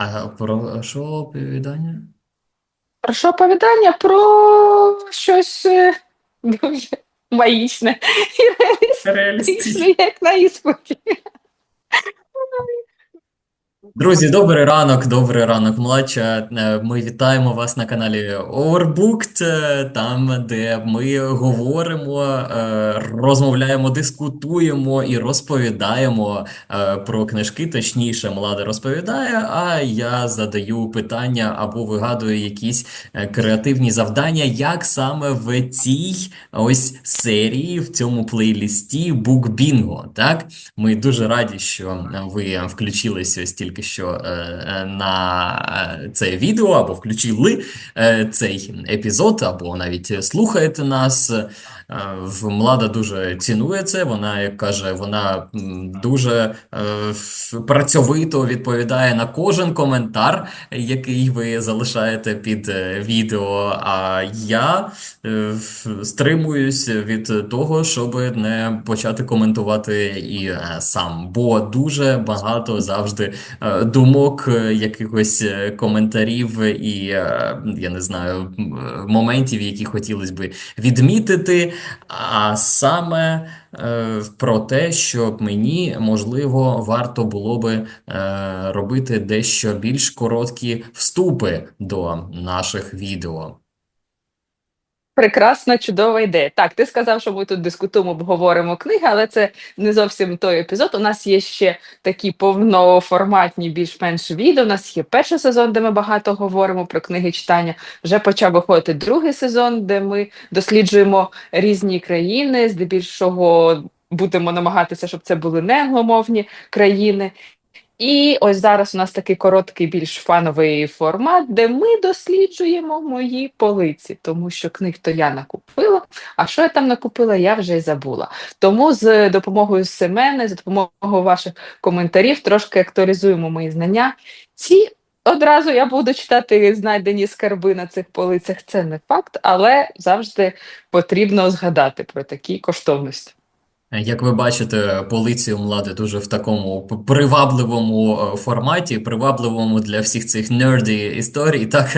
А про що оповідання? Про що оповідання? Про щось е, дуже магічне і реалістичне, як на іспиті. Друзі, добрий ранок, добрий ранок, младша. Е, Ми вітаємо вас на каналі Overbooked, е, там, де ми говоримо, е, розмовляємо, дискутуємо і розповідаємо про книжки. Точніше, Млада розповідає, а я задаю питання або вигадую якісь креативні завдання, як саме в цій ось серії, в цьому плейлісті Book Bingo, так? Ми дуже раді, що ви включилися ось тільки що е, е, на е, це відео, або включили цей епізод, або навіть слухаєте нас. Е, в- Млада дуже цінує це. Вона, як каже, вона дуже е, працьовито відповідає на кожен коментар, який ви залишаєте під е, відео. А я стримуюсь від того, щоб не почати коментувати і сам, бо дуже багато завжди думок, якихось коментарів і я не знаю моментів, які хотілося би відмітити. А саме е, про те, що мені можливо варто було би е, робити дещо більш короткі вступи до наших відео. Прекрасна, чудова ідея. Так, ти сказав, що ми тут дискутуємо, обговоримо книги, але це не зовсім той епізод. У нас є ще такі повноформатні, більш-менш відео. У нас є перший сезон, де ми багато говоримо про книги читання. Вже почав виходити другий сезон, де ми досліджуємо різні країни. Здебільшого будемо намагатися, щоб це були не англомовні країни. І ось зараз у нас такий короткий, більш фановий формат, де ми досліджуємо мої полиці, тому що книг то я накупила, а що я там накупила, я вже й забула. Тому з допомогою Семени, за допомогою ваших коментарів, трошки актуалізуємо мої знання. Ці одразу я буду читати знайдені скарби на цих полицях. Це не факт, але завжди потрібно згадати про такі коштовності. Як ви бачите, полиці Млади дуже в такому привабливому е, форматі, привабливому для всіх цих нерді історій, так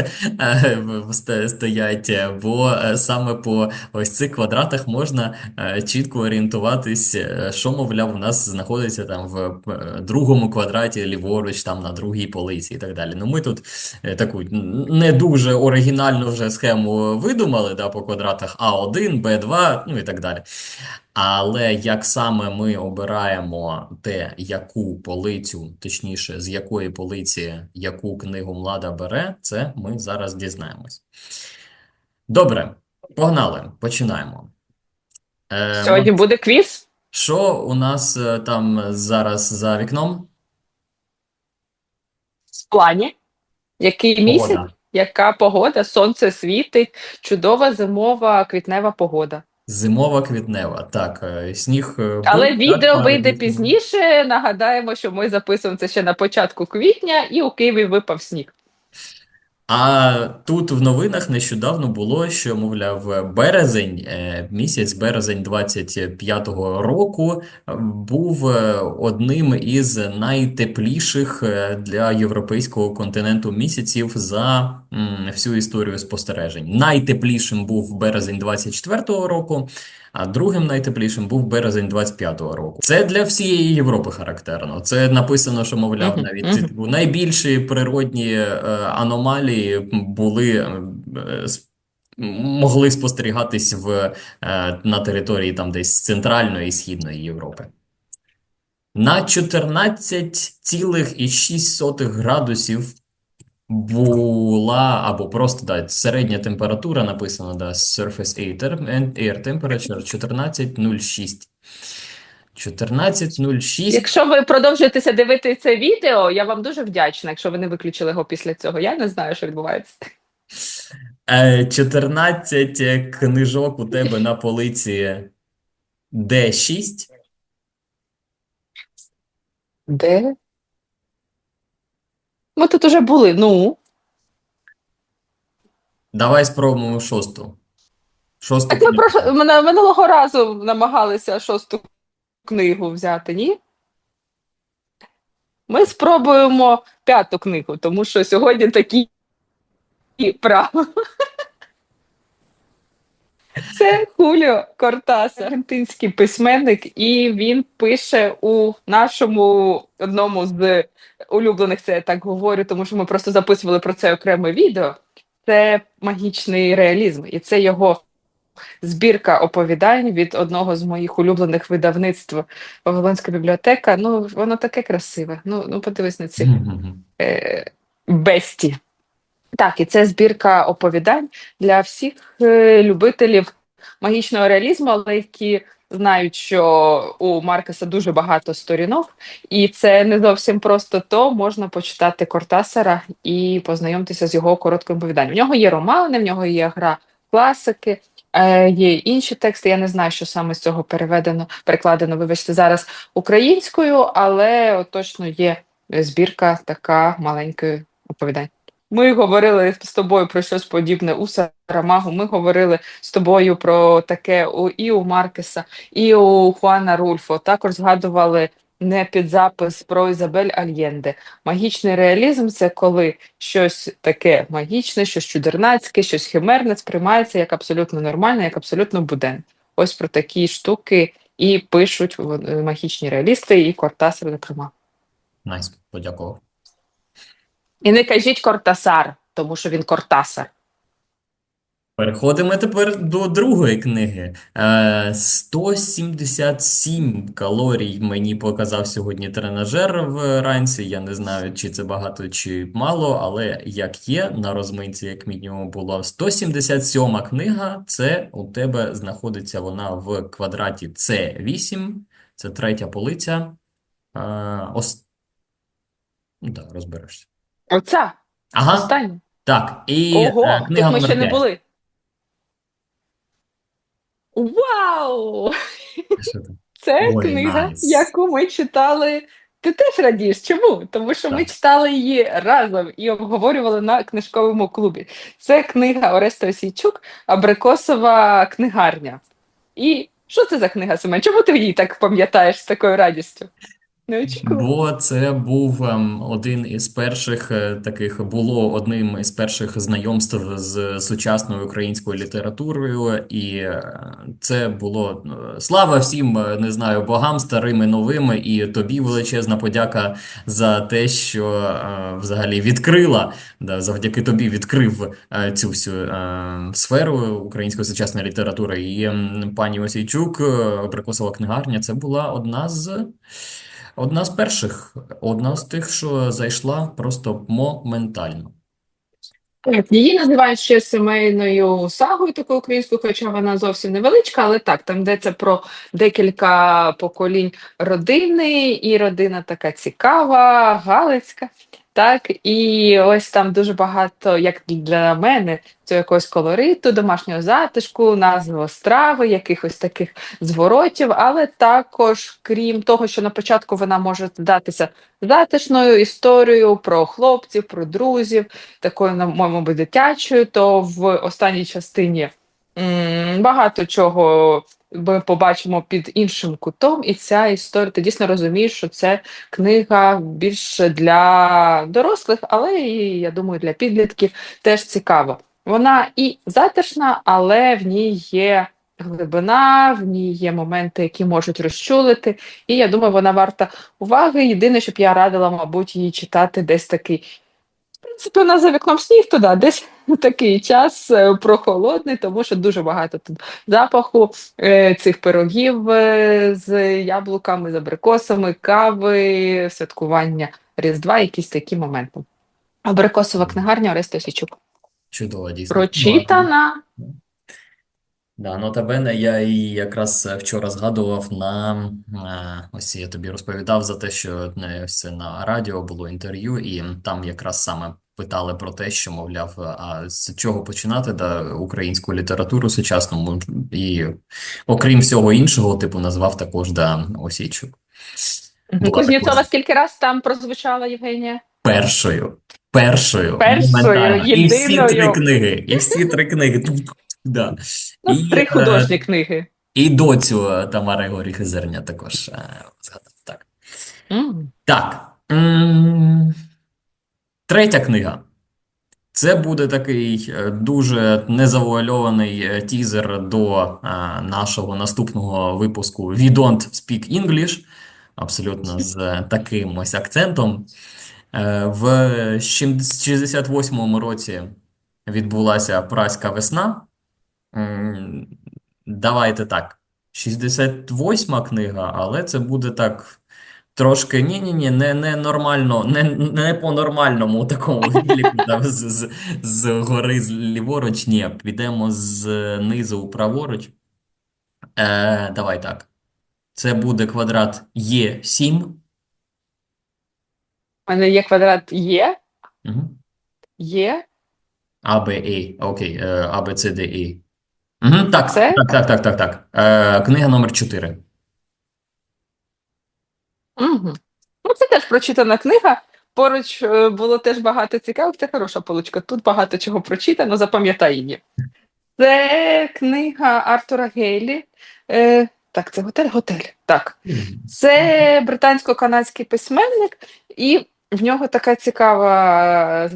е, стоять, бо е, саме по ось цих квадратах можна чітко орієнтуватись, що, мовляв, у нас знаходиться там в другому квадраті ліворуч, там на другій полиці і так далі. Ну, ми тут таку не дуже оригінальну вже схему видумали, да, по квадратах А1, Б2, ну і так далі. Але як саме ми обираємо те, яку полицю, точніше, з якої полиці яку книгу Млада бере, це ми зараз дізнаємось. Добре, погнали, починаємо. Е, Сьогодні буде квіз. що у нас е, там зараз за вікном? в плані, який місяць, Погода. яка погода, сонце світить, чудова зимова квітнева погода. Зимова квітнева. Так, е, сніг Але був, Але так, відео вийде пізніше. Нагадаємо, що ми записуємо це ще на початку квітня, і у Києві випав сніг. А тут в новинах нещодавно було, що, мовляв, березень, е, місяць березень 25-го року е, був е, одним із найтепліших для європейського континенту місяців за м, всю історію спостережень. Найтеплішим був березень 24-го року, а другим найтеплішим був березень 25-го року. Це для всієї Європи характерно. Це написано, що, мовляв, навіть типу, найбільші природні е, аномалії були е, могли спостерігатись в, е, на території там десь Центральної і Східної Європи. На 14,6 градусів була або просто да, середня температура написано, да, surface air temperature 14,06. 14,06. Якщо ви продовжуєтеся дивитися це відео, я вам дуже вдячна, якщо ви не виключили його після цього. Я не знаю, що відбувається. Е, 14 книжок у тебе на полиці D6. Де? Ми тут уже були. Ну, Давай спробуємо шосту. Шосту так ми прош... минулого разу намагалися шосту книгу взяти, ні? Ми спробуємо п'яту книгу, тому що сьогодні такі правила. Це Хуліо Кортас, аргентинський письменник, і він пише у нашому одному з улюблених, це я так говорю, тому що ми просто записували про це окреме відео. Це магічний реалізм, і це його збірка оповідань від одного з моїх улюблених видавництв Вавилонська бібліотека. Ну, воно таке красиве. Ну, ну подивись на ці е, бесті. Так, і це збірка оповідань для всіх е, любителів магічного реалізму, але які знають, що у Маркеса дуже багато сторінок, і це не зовсім просто то можна почитати Кортасара і познайомитися з його коротким оповіданням. В нього є романи, в нього є гра класики. Е, є інші тексти. Я не знаю, що саме з цього переведено, перекладено, вибачте, зараз українською, але точно є збірка така маленької оповідань. Ми говорили з тобою про щось подібне у Сарамагу. Ми говорили з тобою про таке у, і у Маркеса, і у Хуана Рульфо. Також згадували не під запис про Ізабель Альєнде. Магічний реалізм це коли щось таке магічне, щось чудернацьке, щось химерне сприймається як абсолютно нормальне, як абсолютно буденне. Ось про такі штуки і пишуть магічні реалісти, і Кортасар, зокрема. Найс, подякував. І не кажіть Кортасар, тому що він Кортасар. Переходимо тепер до другої книги. Е, 177 калорій мені показав сьогодні тренажер вранці. Я не знаю, чи це багато, чи мало, але як є, на розминці, як мінімум, було 177 книга. Це у тебе знаходиться вона в квадраті С8. Це третя полиця. Е, ос... Ну так, розберешся. Оця Ага, остання. так. І Ого, е, тут книга ми ще не 5. були. Вау! Це Ой, книга, nice. яку ми читали. Ти теж радієш. Чому? Тому що ми читали її разом і обговорювали на книжковому клубі. Це книга Ореста Осійчук, Абрикосова книгарня. І що це за книга, Семен? Чому ти її так пам'ятаєш з такою радістю? Не очікував. Бо це був ем, один із перших е, таких, було одним із перших знайомств з сучасною українською літературою, і е, це було е, слава всім, не знаю, богам старим і новим, і тобі величезна подяка за те, що взагалі відкрила, да, завдяки тобі відкрив цю всю сферу української сучасної літератури. І ем, пані Осійчук, е, книгарня, це була одна з. Одна з перших, одна з тих, що зайшла просто моментально. Її називають ще сімейною сагою такою українською, хоча вона зовсім невеличка, але так, там йдеться про декілька поколінь родини, і родина така цікава, галицька. Так, і ось там дуже багато, як для мене, це якогось колориту, домашнього затишку, назви страви, якихось таких зворотів, але також, крім того, що на початку вона може здатися затишною історією про хлопців, про друзів, такою, на моєму дитячою, то в останній частині багато чого ми побачимо під іншим кутом, і ця історія, ти дійсно розумієш, що це книга більше для дорослих, але і, я думаю, для підлітків теж цікаво. Вона і затишна, але в ній є глибина, в ній є моменти, які можуть розчулити. І я думаю, вона варта уваги. Єдине, щоб я радила, мабуть, її читати десь такий. В принципі, у нас за вікном сніг туди, десь такий час е, прохолодний, тому що дуже багато тут запаху е, цих пирогів е, з яблуками, з абрикосами, кави, святкування Різдва, якісь такі моменти. Абрикосова книгарня Ореста Січук. Чудово, дійсно. Прочитана. Да, нотабене, я її якраз е, вчора згадував на е, ось я тобі розповідав за те, що е, ось на радіо було інтерв'ю, і там якраз саме питали про те, що, мовляв, а з чого починати да, українську літературу сучасну, і окрім всього іншого, типу, назвав також да, Осійчук. Була Кузнєцова така скільки раз там прозвучала Євгенія? першою, першою, Першою. І всі три книги, і всі три книги. Да. Ну, І, три е, художні книги. І доцю е, Тамари Горіхи Зерня також е, згадав. Так. М. Так, Третя книга. Це буде такий дуже незавуальований тізер до нашого наступного випуску We Don't Speak English, абсолютно з таким ось акцентом. В 68-му році відбулася Празька весна. Давайте так. 68-ма книга, але це буде так трошки ні-ні-ні, не, не нормально, не, не по-нормальному такому відліку там з, з, з гори з ліворуч. Ні, підемо з низу праворуч. Е, давай так. Це буде квадрат Е7. У мене є квадрат Є, Угу. Є, А, Б, І. Окей, е, А, Б, С, Д, І. Угу, так, Це? так, так, так, так, так. Е, книга номер 4. Угу. Ну, це теж прочитана книга. Поруч е, було теж багато цікавих. Це хороша поличка. Тут багато чого прочитано, запам'ятай її. Це книга Артура Гейлі. Е, так, це готель? Готель. Так. Це британсько-канадський письменник, і в нього така цікава е,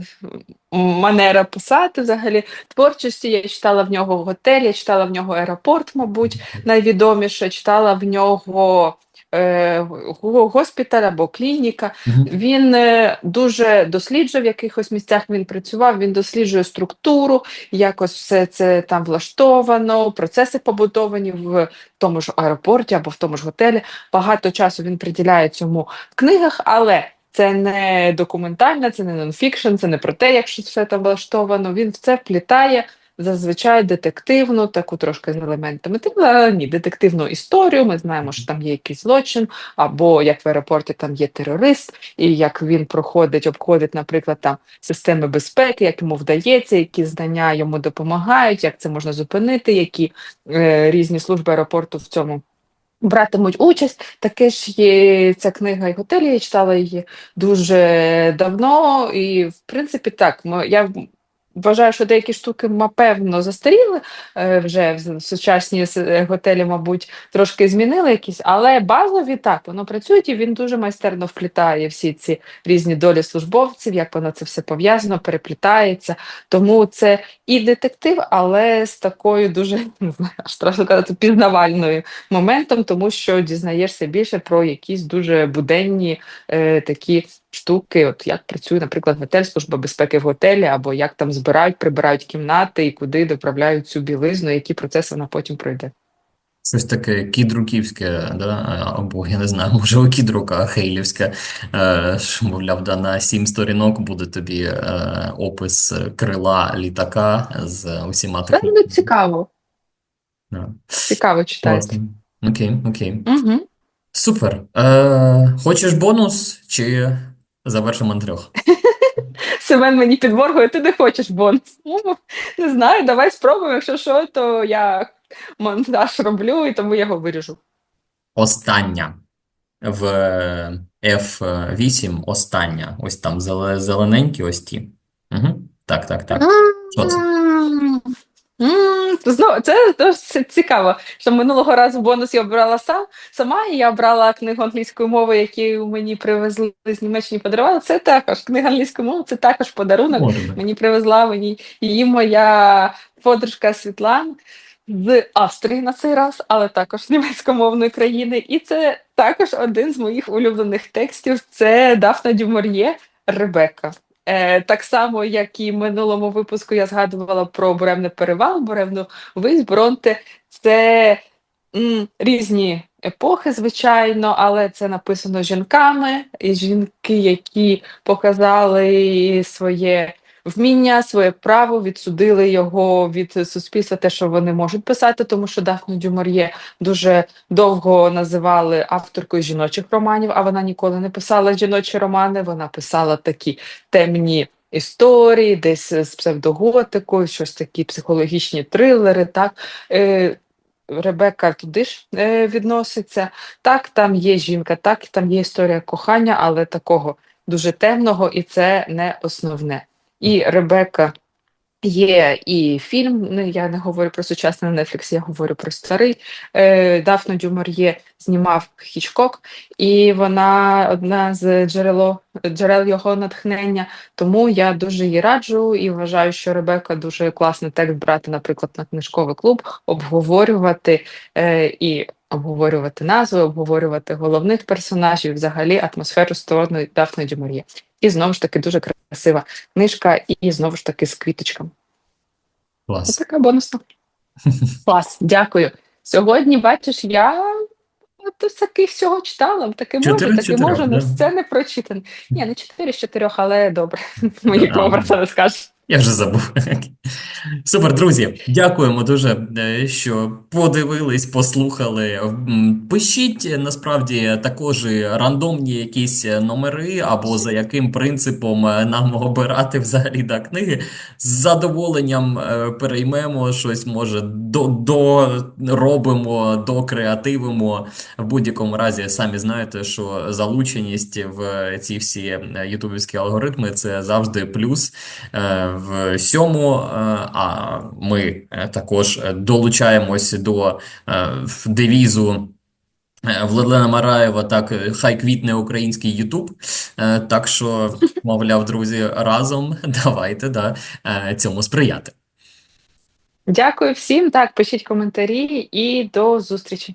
манера писати взагалі. Творчості я читала в нього готель, я читала в нього аеропорт, мабуть, найвідоміше, читала в нього е, госпіталь або клініка. Мгм. Він е, дуже досліджує в якихось місцях. Він працював, він досліджує структуру, якось все це там влаштовано, процеси побудовані в тому ж аеропорті або в тому ж готелі. Багато часу він приділяє цьому в книгах, але це не документальне, це не нонфікшн, це не про те, як все там влаштовано. Він в це вплітає зазвичай детективну, таку трошки з елементами. Та ні, детективну історію. Ми знаємо, що там є якийсь злочин, або як в аеропорті там є терорист, і як він проходить, обходить, наприклад, там системи безпеки, як йому вдається, які знання йому допомагають, як це можна зупинити, які е, різні служби аеропорту в цьому. Братимуть участь, таке ж є ця книга і готелі. Я читала її дуже давно, і в принципі так. Я вважаю, що деякі штуки, напевно, застаріли е, вже в сучасні е, готелі, мабуть, трошки змінили якісь, але базові так, воно працює, і він дуже майстерно вплітає всі ці різні долі службовців, як воно це все пов'язано, переплітається. Тому це і детектив, але з такою дуже не знаю, страшно казати, пізнавальною моментом, тому що дізнаєшся більше про якісь дуже буденні е, такі штуки, от як працює, наприклад, готель, служба безпеки в готелі, або як там збирають, прибирають кімнати і куди доправляють цю білизну, які процеси вона потім пройде. Щось таке кідруківське, да? або я не знаю, може у кідрука хейлівське, е, що, мовляв, да, на сім сторінок буде тобі е, опис крила літака з усіма Це ну, цікаво, Да. цікаво читати. Класно. Окей, окей. Угу. Супер. Е, хочеш бонус чи завершимо на трьох? Семен мені підборгує, ти не хочеш бонус. Ну, не знаю, давай спробуємо. Якщо що, то я монтаж роблю і тому я його виріжу. Остання. В F8 остання. Ось там зелененькі ось ті. Угу. Так, так, так. Що це? Знову це досить цікаво, що минулого разу бонус я обрала сам сама, і я обрала книгу англійської мови, яку мені привезли з Німеччини, подарували. Це також книга англійської мови, це також подарунок. Бути. Мені привезла мені її моя подружка Світлана з Австрії на цей раз, але також з німецькомовної країни. І це також один з моїх улюблених текстів. Це Дафна Дюмор'є Ребека. Е, так само, як і в минулому випуску, я згадувала про буремний перевал, буремну вись, Бронте. Це м, різні епохи, звичайно, але це написано жінками, і жінки, які показали своє вміння, своє право, відсудили його від суспільства, те, що вони можуть писати, тому що Дафну Дюмор'є дуже довго називали авторкою жіночих романів, а вона ніколи не писала жіночі романи. Вона писала такі темні історії, десь з псевдоготикою, щось такі психологічні трилери. Так е, Ребекка туди ж е, відноситься. Так, там є жінка, так, там є історія кохання, але такого дуже темного, і це не основне. І Ребекка Є і фільм, ну, я не говорю про сучасний Netflix, я говорю про старий. Е, Дафна Дюмар'є знімав Хічкок, і вона одна з джерело, джерел його натхнення. Тому я дуже її раджу і вважаю, що Ребека дуже класний текст брати, наприклад, на книжковий клуб, обговорювати е, і обговорювати назви, обговорювати головних персонажів, взагалі атмосферу сторони Дафни Дюмар'є. І знову ж таки дуже красива книжка, і знову ж таки з квіточками. Клас. Це така бонусна. Клас, дякую. Сьогодні, бачиш, я таки всього читала, таки можу, таки можу, але все не прочитане. Ні, не чотири з чотирьох, але добре. Мої про не скажеш. Я вже забув. Супер, друзі, дякуємо дуже, е, що подивились, послухали. Пишіть е, насправді також рандомні якісь е, номери, або за яким принципом нам обирати взагалі да, книги. З задоволенням переймемо щось, може, до, доробимо, докреативимо. В будь-якому разі, самі знаєте, що залученість в ці всі ютубівські алгоритми це завжди плюс. В сьому, е, а ми е, також долучаємось до е, девізу Владлена Мараєва, так, хай квітне український Ютуб. Так що, мовляв, друзі, разом давайте да, цьому сприяти. Дякую всім. Так, пишіть коментарі і до зустрічі.